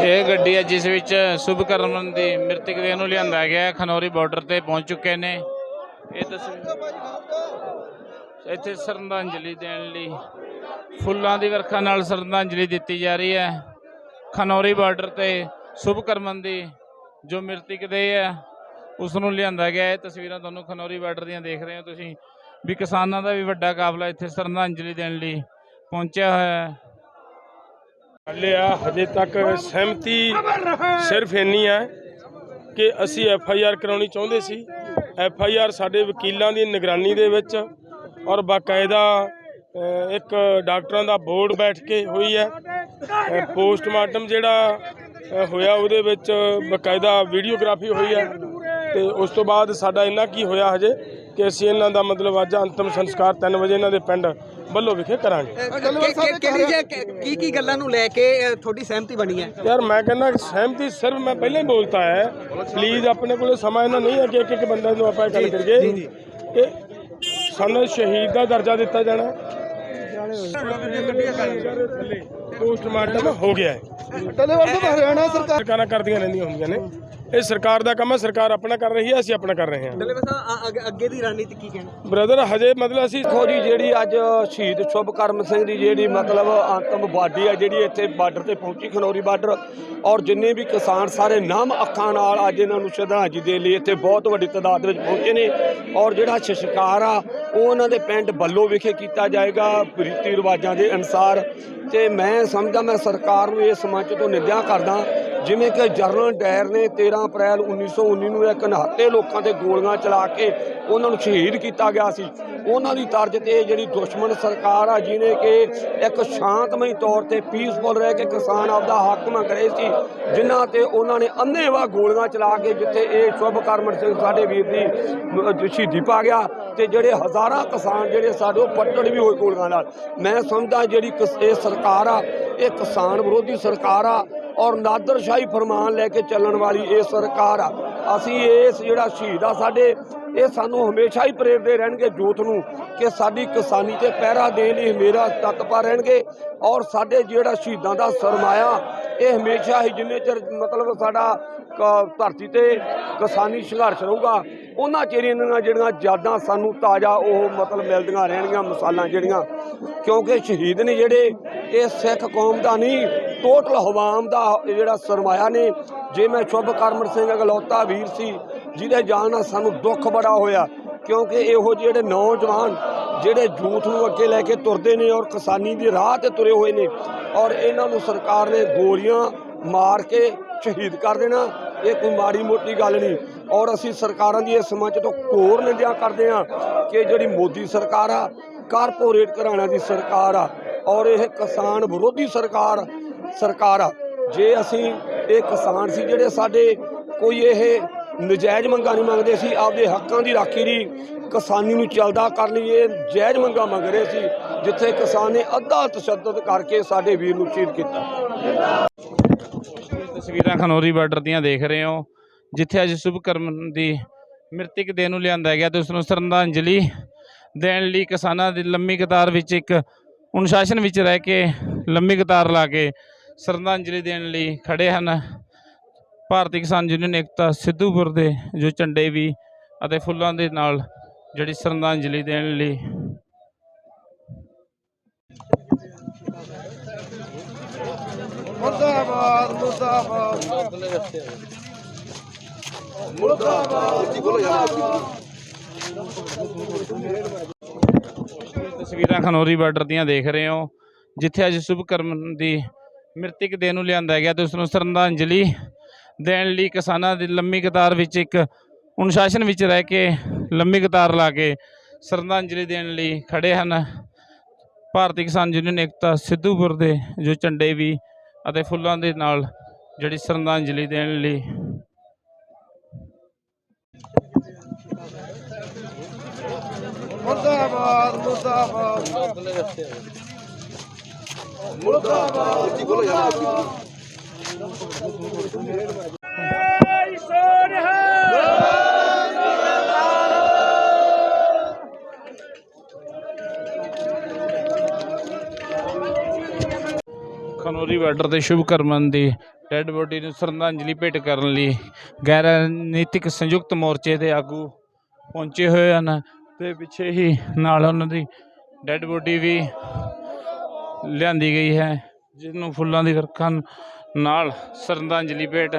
ਇਹ ਗੱਡੀ ਹੈ ਜਿਸ ਵਿੱਚ ਸੁਭਕਰਮਨ ਦੀ ਮ੍ਰਿਤਕ ਦੇਹ ਨੂੰ ਲਿਆਂਦਾ ਗਿਆ ਹੈ। ਖਨੌਰੀ ਬਾਰਡਰ ਤੇ ਪਹੁੰਚ ਚੁੱਕੇ ਨੇ। ਇਹ ਤਸਵੀਰ ਇੱਥੇ ਸ਼ਰਧਾਂਜਲੀ ਦੇਣ ਲਈ ਫੁੱਲਾਂ ਦੀ ਵਰਖਾ ਨਾਲ ਸ਼ਰਧਾਂਜਲੀ ਦਿੱਤੀ ਜਾ ਰਹੀ ਹੈ। ਖਨੌਰੀ ਬਾਰਡਰ ਤੇ ਸੁਭਕਰਮਨ ਦੀ ਜੋ ਮ੍ਰਿਤਕ ਦੇਹ ਹੈ, ਉਸ ਨੂੰ ਲਿਆਂਦਾ ਗਿਆ ਹੈ। ਇਹ ਤਸਵੀਰਾਂ ਤੁਹਾਨੂੰ ਖਨੌਰੀ ਬਾਰਡਰ ਦੀਆਂ ਦੇਖ ਰਹੇ ਹੋ ਤੁਸੀਂ। ਵੀ ਕਿਸਾਨਾਂ ਦਾ ਵੀ ਵੱਡਾ ਕਾਫਲਾ ਇੱਥੇ ਸ਼ਰਧਾਂਜਲੀ ਦੇਣ ਲਈ ਪਹੁੰਚਿਆ ਹੋਇਆ ਹੈ। ਹਾਲੇ ਆ, ਹਜੇ ਤੱਕ ਸਹਿਮਤੀ ਸਿਰਫ ਇੰਨੀ ਹੈ ਕਿ ਅਸੀਂ ਐਫ ਆਈ ਆਰ ਕਰਾਉਣੀ ਚਾਹੁੰਦੇ ਸੀ। ਐਫ ਆਈ ਆਰ ਸਾਡੇ ਵਕੀਲਾਂ ਦੀ ਨਿਗਰਾਨੀ ਦੇ ਵਿੱਚ ਔਰ ਬਾਕਾਇਦਾ ਇੱਕ ਡਾਕਟਰਾਂ ਦਾ ਬੋਰਡ ਬੈਠ ਕੇ ਹੋਈ ਹੈ। ਪੋਸਟਮਾਰਟਮ ਜਿਹੜਾ ਹੋਇਆ ਉਹਦੇ ਵਿੱਚ ਬਾਕਾਇਦਾ ਵੀਡੀਓਗ੍ਰਾਫੀ ਹੋਈ ਹੈ ਤੇ ਉਸ ਤੋਂ ਬਾਅਦ ਸਾਡਾ ਇੰਨਾ ਕੀ ਹੋਇਆ ਹਜੇ ਕਿ ਅਸੀਂ ਇਹਨਾਂ ਦਾ ਮਤਲਬ ਅੱਜ ਅੰਤਮ ਸੰਸਕਾਰ 3 ਵਜੇ ਇਹਨਾਂ ਦੇ ਪਿੰਡ ਬੱਲੋ ਵਿਖੇ ਕਰਾਂਗੇ। ਕਿਹੜੀ ਜੇ ਕੀ ਕੀ ਗੱਲਾਂ ਨੂੰ ਲੈ ਕੇ ਤੁਹਾਡੀ ਸਹਿਮਤੀ ਬਣੀ ਹੈ? ਯਾਰ ਮੈਂ ਕਹਿੰਦਾ ਸਹਿਮਤੀ ਸਿਰਫ ਮੈਂ ਪਹਿਲਾਂ ਹੀ ਬੋਲਤਾ ਹੈ। ਪਲੀਜ਼ ਆਪਣੇ ਕੋਲੇ ਸਮਾਂ ਇਹਨਾਂ ਨਹੀਂ ਹੈ ਕਿ ਇੱਕ ਇੱਕ ਬੰਦੇ ਨੂੰ ਆਪਾਂ ਗੱਲ ਕਰੀਏ। ਕਿ ਸਾਨੂੰ ਸ਼ਹੀਦ ਦਾ ਦਰਜਾ ਦਿੱਤਾ ਜਾਣਾ। ਪੋਸਟਮਾਰਟਮ ਹੋ ਗਿਆ ਹੈ। ਟੱਲੇਵਾਲ ਸਾਹਿਬ ਹਰਿਆਣਾ ਸਰਕਾਰ ਸਰਕਾਰਾਂ ਕਰਦੀਆਂ ਰਹਿੰਦੀਆਂ ਹੁੰਦੀਆਂ ਨੇ। ਇਹ ਸਰਕਾਰ ਦਾ ਕੰਮ ਹੈ ਸਰਕਾਰ ਆਪਣਾ ਕਰ ਰਹੀ ਹੈ ਅਸੀਂ ਆਪਣਾ ਕਰ ਰਹੇ ਹਾਂ। ਟੱਲੇਵਾਲ ਸਾਹਿਬ ਅੱਗੇ ਦੀ ਰਣਨੀਤੀ ਕੀ ਕਹਿਣਾ? ਬ੍ਰਦਰ ਹਜੇ ਮਤਲਬ ਅਸੀਂ ਦੇਖੋ ਜੀ ਜਿਹੜੀ ਅੱਜ ਸ਼ਹੀਦ ਸ਼ੁਭਕਰਮ ਸਿੰਘ ਦੀ ਜਿਹੜੀ ਮਤਲਬ ਅੰਤਮ ਬਾਡੀ ਹੈ ਜਿਹੜੀ ਇੱਥੇ ਬਾਰਡਰ ਤੇ ਪਹੁੰਚੀ ਖਨੌਰੀ ਬਾਰਡਰ ਔਰ ਜਿੰਨੇ ਵੀ ਕਿਸਾਨ ਸਾਰੇ ਨਾਮ ਅੱਖਾਂ ਨਾਲ ਅੱਜ ਇਹਨਾਂ ਨੂੰ ਸ਼ਰਧਾਂਜਲੀ ਦੇ ਲਈ ਇੱਥੇ ਬਹੁਤ ਵੱਡੀ ਤਾਦਾਦ ਵਿੱਚ ਪਹੁੰਚੇ ਨੇ ਔਰ ਜਿਹੜਾ ਸ਼ਸ਼ਕਾਰ ਆ ਉਹ ਉਹਨਾਂ ਦੇ ਪਿੰਡ ਬੱਲੋ ਵਿਖੇ ਕੀਤਾ ਜਾਏਗਾ ਰੀਤੀ ਰਿਵਾਜਾਂ ਦੇ ਅਨੁਸਾਰ। ਤੇ ਮੈਂ ਸਮਝਦਾ ਮੈਂ ਸਰਕਾਰ ਨੂੰ ਇਸ ਮੰਚ ਤੋਂ ਨਿੰਦਿਆ ਕਰਦਾ ਜਿਵੇਂ ਕਿ ਜਰਨਲ ਡਾਇਰ ਨੇ 13 ਅਪ੍ਰੈਲ 1919 ਨੂੰ ਇੱਕ ਨਿਹੱਥੇ ਲੋਕਾਂ ਤੇ ਗੋਲੀਆਂ ਚਲਾ ਕੇ ਉਹਨਾਂ ਨੂੰ ਸ਼ਹੀਦ ਕੀਤਾ ਗਿਆ ਸੀ। ਉਹਨਾਂ ਦੀ ਤਰਜ਼ ਤੇ ਜਿਹੜੀ ਦੁਸ਼ਮਣ ਸਰਕਾਰ ਆ, ਜਿਹਨੇ ਕਿ ਇੱਕ ਸ਼ਾਂਤਮਈ ਤੌਰ ਤੇ ਪੀਸਫੁਲ ਰਹਿ ਕੇ ਕਿਸਾਨ ਆਪਦਾ ਹੱਕ ਮੰਗ ਰਹੇ ਸੀ, ਜਿਨ੍ਹਾਂ ਤੇ ਉਹਨਾਂ ਨੇ ਅੰਨ੍ਹੇਵਾਹ ਗੋਲੀਆਂ ਚਲਾ ਕੇ ਜਿੱਥੇ ਇਹ ਸ਼ੁਭ ਕਰਮਨ ਸਿੰਘ ਸਾਡੇ ਵੀਰ ਦੀ ਸ਼ਹੀਦੀ ਪਾ ਗਿਆ ਤੇ ਜਿਹੜੇ ਹਜ਼ਾਰਾਂ ਕਿਸਾਨ ਜਿਹੜੇ ਸਾਡੇ ਪੱਟੜ ਵੀ ਹੋਏ ਗੋਲੀਆਂ ਨਾਲ। ਮੈਂ ਸਮਝਦਾ ਜਿਹੜੀ ਕਿਸ- ਇਹ ਸਰਕਾਰ ਆ, ਇਹ ਕਿਸਾਨ ਵਿਰੋਧੀ ਸਰਕਾਰ ਆ ਔਰ ਨਾਦਰਸ਼ਾਹੀ ਫਰਮਾਨ ਲੈ ਕੇ ਚੱਲਣ ਵਾਲੀ ਇਹ ਸਰਕਾਰ ਆ। ਅਸੀਂ ਇਸ ਜਿਹੜਾ ਸ਼ਹੀਦ ਆ ਸਾਡੇ, ਇਹ ਸਾਨੂੰ ਹਮੇਸ਼ਾ ਹੀ ਪ੍ਰੇਰਦੇ ਰਹਿਣਗੇ ਜੋਤ ਨੂੰ ਕਿ ਸਾਡੀ ਕਿਸਾਨੀ ਤੇ ਪਹਿਰਾ ਦੇਣ ਲਈ ਹਮੇਰਾ ਤਤਪਾ ਰਹਿਣਗੇ। ਔਰ ਸਾਡੇ ਜਿਹੜਾ ਸ਼ਹੀਦਾਂ ਦਾ ਸਰਮਾਇਆ, ਇਹ ਹਮੇਸ਼ਾ ਹੀ ਜਿੰਨੇ ਚਿਰ ਮਤਲਬ ਸਾਡਾ ਕ- ਧਰਤੀ ਤੇ ਕਿਸਾਨੀ ਸੰਘਰਸ਼ ਰਹੂਗਾ, ਉਹਨਾਂ ਚਿਰ ਇਹਨਾਂ ਜਿਹੜੀਆਂ ਯਾਦਾਂ ਸਾਨੂੰ ਤਾਜ਼ਾ ਉਹ ਮਤਲਬ ਮਿਲਦੀਆਂ ਰਹਿਣਗੀਆਂ, ਮਸਾਲਾਂ ਜਿਹੜੀਆਂ। ਕਿਉਂਕਿ ਸ਼ਹੀਦ ਨੇ ਜਿਹੜੇ, ਇਹ ਸਿੱਖ ਕੌਮ ਦਾ ਨਹੀਂ ਟੋਟਲ ਹਵਾਮ ਦਾ ਜਿਹੜਾ ਸਰਮਾਇਆ ਨੇ, ਜੇ ਮੈਂ ਸ਼ੁਭਕਰਮ ਸਿੰਘ ਅਗਲੌਤਾ ਵੀਰ ਸੀ, ਜਿਹਦੇ ਜਾਣ ਨਾਲ ਸਾਨੂੰ ਦੁੱਖ ਬੜਾ ਹੋਇਆ, ਕਿਉਂਕਿ ਇਹੋ ਜਿਹੜੇ ਨੌਜਵਾਨ ਜਿਹੜੇ ਜੂਥ ਨੂੰ ਅੱਗੇ ਲੈ ਕੇ ਤੁਰਦੇ ਨੇ ਔਰ ਕਿਸਾਨੀ ਦੀ ਰਾਹ ਤੇ ਤੁਰੇ ਹੋਏ ਨੇ, ਔਰ ਇਹਨਾਂ ਨੂੰ ਸਰਕਾਰ ਨੇ ਗੋਲੀਆਂ ਮਾਰ ਕੇ ਸ਼ਹੀਦ ਕਰ ਦੇਣਾ, ਇਹ ਕੋਈ ਮਾੜੀ ਮੋਟੀ ਗੱਲ ਨਹੀਂ। ਔਰ ਅਸੀਂ ਸਰਕਾਰਾਂ ਦੀ ਇਸ ਮੰਚ ਤੋਂ ਘੋਰ ਨਿੰਦਿਆ ਕਰਦੇ ਹਾਂ ਕਿ ਜਿਹੜੀ ਮੋਦੀ ਸਰਕਾਰ ਆ, ਕਾਰਪੋਰੇਟ ਘਰਾਣਿਆਂ ਦੀ ਸਰਕਾਰ ਆ, ਔਰ ਇਹ ਕਿਸਾਨ ਵਿਰੋਧੀ ਸਰਕਾਰ ਸਰਕਾਰ ਆ। ਜੇ ਅਸੀਂ ਇਹ ਕਿਸਾਨ ਸੀ ਜਿਹੜੇ ਸਾਡੇ ਕੋਈ ਇਹ ਨਜਾਇਜ਼ ਮੰਗਾਂ ਨਹੀਂ ਮੰਗਦੇ ਸੀ, ਆਪਦੇ ਹੱਕਾਂ ਦੀ ਰਾਖੀ ਦੀ ਕਿਸਾਨੀ ਨੂੰ ਚੱਲਦਾ ਕਰਨ ਲਈ ਇਹ ਜਾਇਜ਼ ਮੰਗਾਂ ਮੰਗ ਰਹੇ ਸੀ, ਜਿੱਥੇ ਕਿਸਾਨ ਨੇ ਅੱਧਾ ਤਸ਼ੱਦਦ ਕਰਕੇ ਸਾਡੇ ਵੀਰ ਨੂੰ ਸ਼ਹੀਦ ਕੀਤਾ। ਤਸਵੀਰਾਂ ਖਨੌਰੀ ਬਾਰਡਰ ਦੀਆਂ ਦੇਖ ਰਹੇ ਹੋ, ਜਿੱਥੇ ਅੱਜ ਸੁਭਕਰਮ ਦੀ ਮ੍ਰਿਤਕ ਦੇਹ ਨੂੰ ਲਿਆਂਦਾ ਗਿਆ ਤੇ ਉਸ ਨੂੰ ਸ਼ਰਧਾਂਜਲੀ ਦੇਣ ਲਈ ਕਿਸਾਨਾਂ ਦੀ ਲੰਮੀ ਕਤਾਰ ਵਿੱਚ ਇੱਕ ਅਨੁਸ਼ਾਸਨ ਵਿੱਚ ਰਹਿ ਕੇ ਲੰਮੀ ਕਤਾਰ ਲਾ ਕੇ ਸ਼ਰਧਾਂਜਲੀ ਦੇਣ ਲਈ ਖੜੇ ਹਨ। ਭਾਰਤੀ ਕਿਸਾਨ ਯੂਨੀਅਨ ਏਕਤਾ ਸਿੱਧੂਪੁਰ ਦੇ ਜੋ ਝੰਡੇ ਵੀ ਅਤੇ ਫੁੱਲਾਂ ਦੇ ਨਾਲ ਜਿਹੜੀ ਸ਼ਰਧਾਂਜਲੀ ਦੇਣ ਲਈ ਮੁਰਦਾਬਾਦ ਮੁਰਦਾਬਾਦ। ਤਸਵੀਰਾਂ ਖਨੌਰੀ ਬਾਰਡਰ ਦੀਆਂ ਦੇਖ ਰਹੇ ਹੋ ਜਿੱਥੇ ਅੱਜ ਸੁਭਕਰਮ ਦੀ ਮ੍ਰਿਤਕ ਦੇਹ ਨੂੰ ਲਿਆਂਦਾ ਗਿਆ ਤੇ ਉਸ ਨੂੰ ਸ਼ਰਧਾਂਜਲੀ ਦੇਣ ਲਈ ਕਿਸਾਨਾਂ ਦੀ ਲੰਮੀ ਕਤਾਰ ਵਿੱਚ ਇੱਕ ਅਨੁਸ਼ਾਸਨ ਵਿੱਚ ਰਹਿ ਕੇ ਲੰਮੀ ਕਤਾਰ ਲਾ ਕੇ ਸ਼ਰਧਾਂਜਲੀ ਦੇਣ ਲਈ ਖੜੇ ਹਨ। ਭਾਰਤੀ ਕਿਸਾਨ ਯੂਨੀਅਨ ਏਕਤਾ ਸਿੱਧੂਪੁਰ ਦੇ ਜੋ ਝੰਡੇ ਵੀ ਅਤੇ ਫੁੱਲਾਂ ਦੇ ਨਾਲ ਜਿਹੜੀ ਸ਼ਰਧਾਂਜਲੀ ਦੇਣ ਲਈ ਮੁਰਦਾਬਾਦ ਮੁਰਦਾਬਾਦ। ਖਨੋਰੀ ਬਾਰਡਰ ਤੇ ਸ਼ੁਭਕਰਮਨ ਦੀ ਡੈੱਡ ਬੋਡੀ ਨੂੰ ਸ਼ਰਧਾਂਜਲੀ ਭੇਟ ਕਰਨ ਲਈ ਗੈਰ ਨੀਤਿਕ ਸੰਯੁਕਤ ਮੋਰਚੇ ਦੇ ਆਗੂ ਪਹੁੰਚੇ ਹੋਏ ਹਨ ਤੇ ਪਿੱਛੇ ਹੀ ਨਾਲ ਉਹਨਾਂ ਦੀ ਡੈੱਡ ਬੋਡੀ ਵੀ ਲਿਆਂਦੀ ਗਈ ਹੈ ਜਿਸ ਨੂੰ ਫੁੱਲਾਂ ਦੀ ਵਰਖਾ ਨਾਲ ਸ਼ਰਧਾਂਜਲੀ ਭੇਟ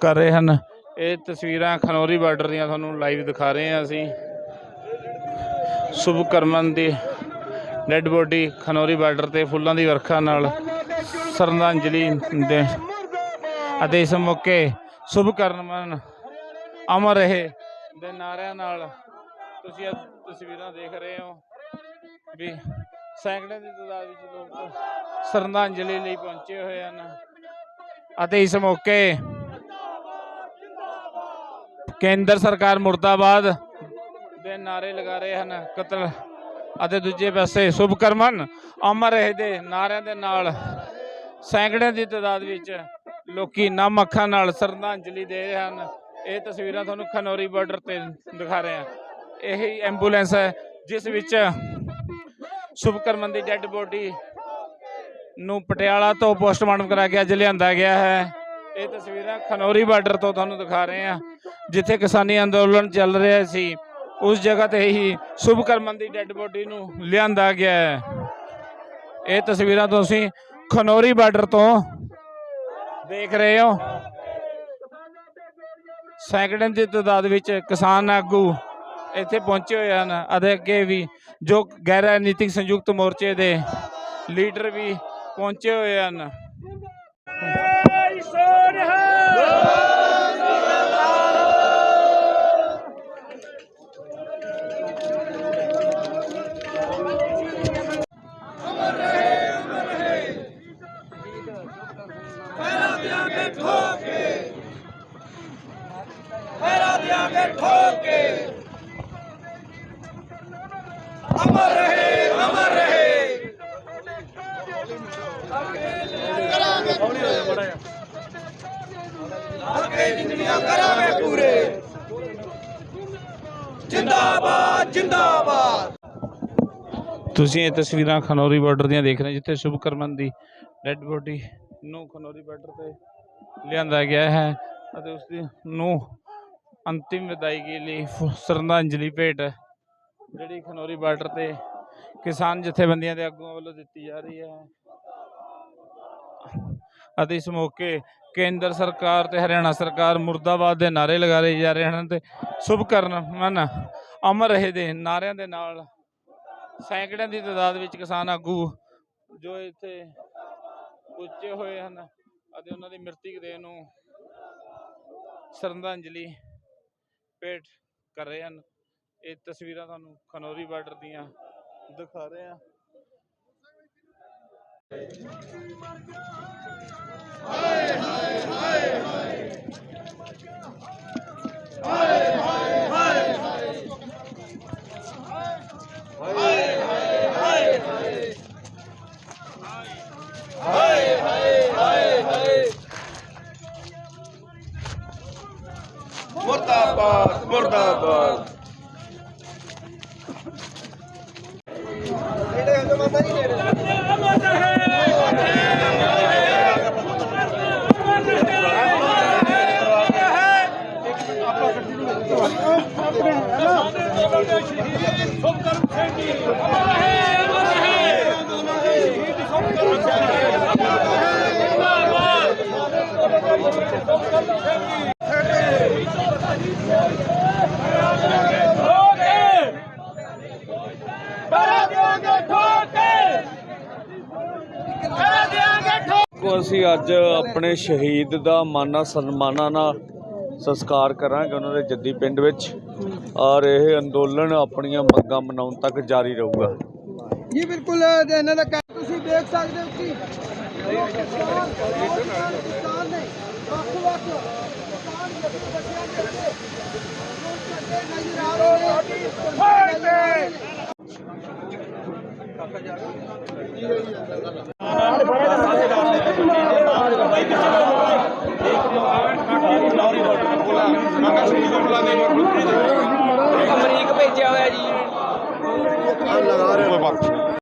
ਕਰ ਰਹੇ ਹਨ। ਇਹ ਤਸਵੀਰਾਂ ਖਨੌਰੀ ਬਾਰਡਰ ਦੀਆਂ ਤੁਹਾਨੂੰ ਲਾਈਵ ਦਿਖਾ ਰਹੇ ਹਾਂ ਅਸੀਂ। ਸ਼ੁਭ ਕਰਮਨ ਦੀ ਡੈੱਡ ਬੋਡੀ ਖਨੌਰੀ ਬਾਰਡਰ ਤੇ ਫੁੱਲਾਂ ਦੀ ਵਰਖਾ ਨਾਲ ਸ਼ਰਧਾਂਜਲੀ ਦੇ ਅਤੇ ਇਸ ਮੌਕੇ ਸ਼ੁਭ ਕਰਮਨ ਅਮਰ ਰਹੇ ਦੇ ਨਾਰਿਆਂ ਨਾਲ ਤੁਸੀਂ ਇਹ ਤਸਵੀਰਾਂ ਦੇਖ ਰਹੇ ਹੋ ਵੀ ਸੈਂਕੜੇ ਦੀ ਤਾਦਾਦ ਵਿੱਚ ਲੋਕ ਸ਼ਰਧਾਂਜਲੀ ਲਈ ਪਹੁੰਚੇ ਹੋਏ ਹਨ। ਅਤੇ ਇਸ ਮੌਕੇ ਕੇਂਦਰ ਸਰਕਾਰ ਮੁਰਦਾਬਾਦ ਦੇ ਨਾਰੇ ਲਗਾ ਰਹੇ ਹਨ। ਕਤਲ ਅਤੇ ਦੂਜੇ ਪਾਸੇ ਸ਼ੁਭਕਰਮਨ ਅਮਰ ਰਹੇ ਦੇ ਨਾਰਿਆਂ ਦੇ ਨਾਲ ਸੈਂਕੜਿਆਂ ਦੀ ਤਾਦਾਦ ਵਿੱਚ ਲੋਕੀ ਨਮ ਅੱਖਾਂ ਨਾਲ ਸ਼ਰਧਾਂਜਲੀ ਦੇ ਰਹੇ ਹਨ। ਇਹ ਤਸਵੀਰਾਂ ਤੁਹਾਨੂੰ ਖਨੌਰੀ ਬਾਰਡਰ ਤੇ ਦਿਖਾ ਰਹੇ ਹਾਂ। ਇਹ ਐਂਬੂਲੈਂਸ ਹੈ, ਜਿਸ ਵਿੱਚ ਸ਼ੁਭਕਰਮਨ ਦੀ ਡੈੱਡ ਬੋਡੀ ਨੂੰ ਪਟਿਆਲਾ ਤੋਂ ਪੋਸਟਮਾਰਟਮ ਕਰਾ ਕੇ ਅੱਜ ਲਿਆਂਦਾ ਗਿਆ ਹੈ। ਇਹ ਤਸਵੀਰਾਂ ਖਨੌਰੀ ਬਾਰਡਰ ਤੋਂ ਤੁਹਾਨੂੰ ਦਿਖਾ ਰਹੇ ਹਾਂ, ਜਿੱਥੇ ਕਿਸਾਨੀ ਅੰਦੋਲਨ ਚੱਲ ਰਿਹਾ ਸੀ। ਉਸ ਜਗ੍ਹਾ ਤੇ ਹੀ ਸ਼ੁਭਕਰਮਨ ਦੀ ਡੈੱਡ ਬੋਡੀ ਨੂੰ ਲਿਆਂਦਾ ਗਿਆ ਹੈ। ਇਹ ਤਸਵੀਰਾਂ ਤੁਸੀਂ ਖਨੌਰੀ ਬਾਰਡਰ ਤੋਂ ਦੇਖ ਰਹੇ ਹੋ। ਸੈਂਕੜੇ ਦੀ ਤਾਦਾਦ ਵਿੱਚ ਕਿਸਾਨ ਆਗੂ ਇੱਥੇ ਪਹੁੰਚੇ ਹੋਏ ਹਨ। ਅਤੇ ਅੱਗੇ ਵੀ ਜੋ ਗੈਰ ਰਾਜਨੀਤਿਕ ਸੰਯੁਕਤ ਮੋਰਚੇ ਦੇ ਲੀਡਰ ਵੀ ਪਹੁੰਚੇ ਹੋਏ ਹਨ। ਤੁਸੀਂ ਇਹ ਤਸਵੀਰਾਂ ਖਨੌਰੀ ਬਾਰਡਰ ਦੀਆਂ ਦੇਖ ਰਹੇ ਜਿੱਥੇ ਸ਼ੁਭਕਰਮਨ ਦੀ ਡੈੱਡ ਬੋਡੀ ਨੂੰ ਖਨੌਰੀ ਬਾਰਡਰ ਤੇ ਲਿਆਂਦਾ ਗਿਆ ਹੈ ਅਤੇ ਉਸ ਨੂੰ ਅੰਤਿਮ ਵਿਦਾਇਗੀ ਲਈ ਸ਼ਰਧਾਂਜਲੀ ਭੇਟ ਜਿਹੜੀ ਖਨੌਰੀ ਬਾਰਡਰ ਤੇ ਕਿਸਾਨ ਜਥੇਬੰਦੀਆਂ ਦੇ ਆਗੂਆਂ ਵੱਲੋਂ ਦਿੱਤੀ ਜਾ ਰਹੀ ਹੈ। ਅਤੇ ਇਸ ਮੌਕੇ ਕੇਂਦਰ ਸਰਕਾਰ ਤੇ ਹਰਿਆਣਾ ਸਰਕਾਰ ਮੁਰਦਾਬਾਦ ਦੇ ਨਾਰੇ ਲਗਾਏ ਜਾ ਰਹੇ ਹਨ ਤੇ ਸ਼ੁਭ ਕਰਮਨ ਅਮਰ ਰਹੇ ਦੇ ਨਾਰਿਆਂ ਦੇ ਨਾਲ ਸੈਂਕੜਿਆਂ ਦੀ ਤਾਦਾਦ ਵਿੱਚ ਕਿਸਾਨ ਆਗੂ ਜੋ ਇੱਥੇ ਪੁੱਜੇ ਹੋਏ ਹਨ ਅਤੇ ਉਹਨਾਂ ਦੀ ਮ੍ਰਿਤਕ ਦੇਹ ਨੂੰ ਸ਼ਰਧਾਂਜਲੀ ਭੇਟ ਕਰ ਰਹੇ ਹਨ। ਇਹ ਤਸਵੀਰਾਂ ਤੁਹਾਨੂੰ ਖਨੌਰੀ ਬਾਰਡਰ ਦੀਆਂ ਦਿਖਾ ਰਹੇ ਹਾਂ। ਮੁਰਦਾਬਾਦ ਮੁਰਦਾਬਾਦ ਕੋ ਅਸੀਂ ਅੱਜ ਆਪਣੇ ਸ਼ਹੀਦ ਦਾ ਮਾਨਾ ਸਨਮਾਨਾਂ ਨਾਲ ਸੰਸਕਾਰ ਕਰਾਂਗੇ ਉਹਨਾਂ ਦੇ ਜੱਦੀ ਪਿੰਡ ਵਿੱਚ। ਔਰ ਇਹ ਅੰਦੋਲਨ ਆਪਣੀਆਂ ਮੰਗਾਂ ਮਨਾਉਣ ਤੱਕ ਜਾਰੀ ਰਹੂਗਾ। ਜੀ ਬਿਲਕੁਲ ਇਹਨਾਂ ਦਾ ਕਹਿ- ਤੁਸੀਂ ਦੇਖ ਸਕਦੇ ਹੋ ਕਿ ਨੇ ਦੇ ਨਜ਼ਰ ਆ ਰਹੇ ਨੇ। ਹੋਇਆ ਜੀ